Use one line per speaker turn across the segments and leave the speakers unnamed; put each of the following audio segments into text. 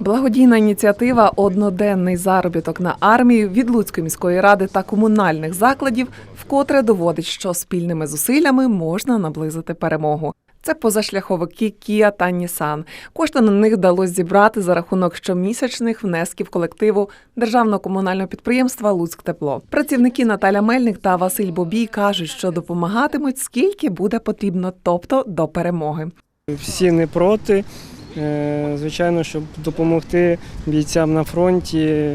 Благодійна ініціатива Одноденний заробіток на армію від Луцької міської ради та комунальних закладів вкотре доводить, що спільними зусиллями можна наблизити перемогу. Це позашляховики Kia та Nissan. Кошти на них вдалося зібрати за рахунок щомісячних внесків колективу державного комунального підприємства Луцьктепло. Працівники Наталя Мельник та Василь Бобій кажуть, що допомагатимуть скільки буде потрібно, тобто до перемоги.
Всі не проти. Е, Звичайно, щоб допомогти бійцям на фронті.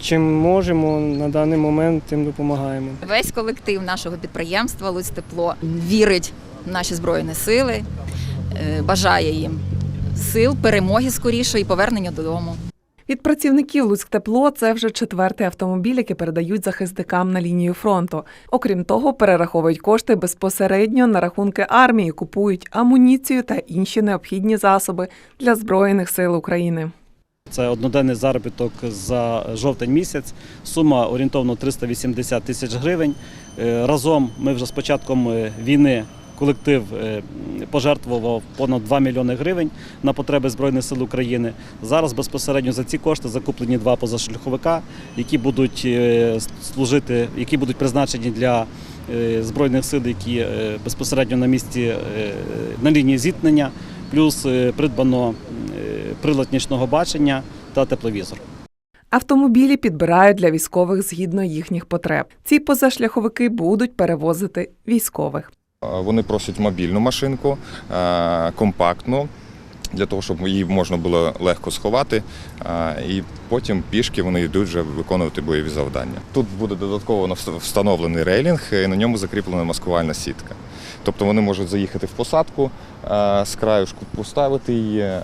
Чим можемо на даний момент, тим допомагаємо.
Весь колектив нашого підприємства Луць Тепло вірить в наші збройні сили, е, бажає їм сил, перемоги скорішої і повернення додому.
Від працівників Луцьктепло це вже четвертий автомобіль, який передають захисникам на лінію фронту. Окрім того, перераховують кошти безпосередньо на рахунки армії, купують амуніцію та інші необхідні засоби для збройних сил України.
Це одноденний заробіток за жовтень місяць. Сума орієнтовно 380 тисяч гривень. Е, Разом ми вже з початком е, війни колектив е, пожертвував понад 2 мільйони гривень на потреби Збройних сил України. Зараз безпосередньо за ці кошти закуплені два позашляховика, які будуть е, служити, які будуть призначені для е, збройних сил, які безпосередньо на місці на лінії зіткнення. Плюс придбано прилад нічного бачення та тепловізор.
Автомобілі підбирають для військових згідно їхніх потреб. Ці позашляховики будуть перевозити військових.
Вони просять мобільну машинку, е, компактну, для того, щоб її можна було легко сховати. І потім пішки вони йдуть вже виконувати бойові завдання. Тут буде додатково встановлений рейлінг, і на ньому закріплена маскувальна сітка. Тобто вони можуть заїхати в посадку, е, з краюшку поставити її, е,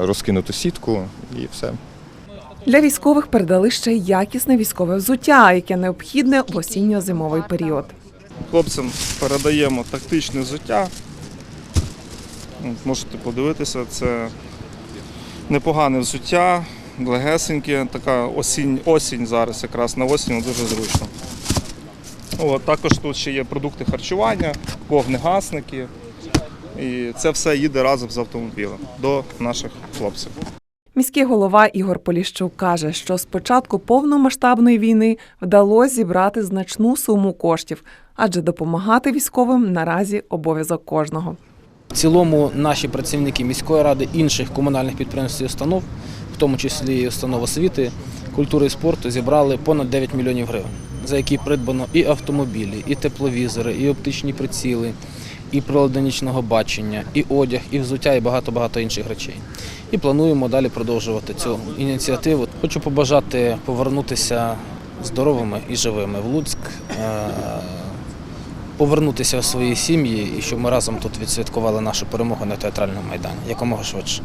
розкинути сітку і все.
Для військових передали ще й якісне військове взуття, яке необхідне в осінньо-зимовий період.
Хлопцям передаємо тактичне взуття. Можете подивитися, це непогане взуття, легесеньке, така осінь, осінь зараз, якраз на осінь дуже зручно. От, також тут ще є продукти харчування, вогнегасники. І це все їде разом з автомобілем до наших хлопців.
Міський голова Ігор Поліщук каже, що з початку повномасштабної війни вдалося зібрати значну суму коштів, адже допомагати військовим наразі обов'язок кожного.
В цілому наші працівники міської ради, інших комунальних підприємств і установ, в тому числі установ освіти, культури і спорту, зібрали понад 9 мільйонів гривень, за які придбано і автомобілі, і тепловізори, і оптичні приціли, і прилади бачення, і одяг, і взуття, і багато-багато інших речей. І плануємо далі продовжувати цю ініціативу. Хочу побажати повернутися здоровими і живими в Луцьк. е, повернутися в свої сім'ї і щоб ми разом тут відсвяткували нашу перемогу на театральному майдані якомога швидше.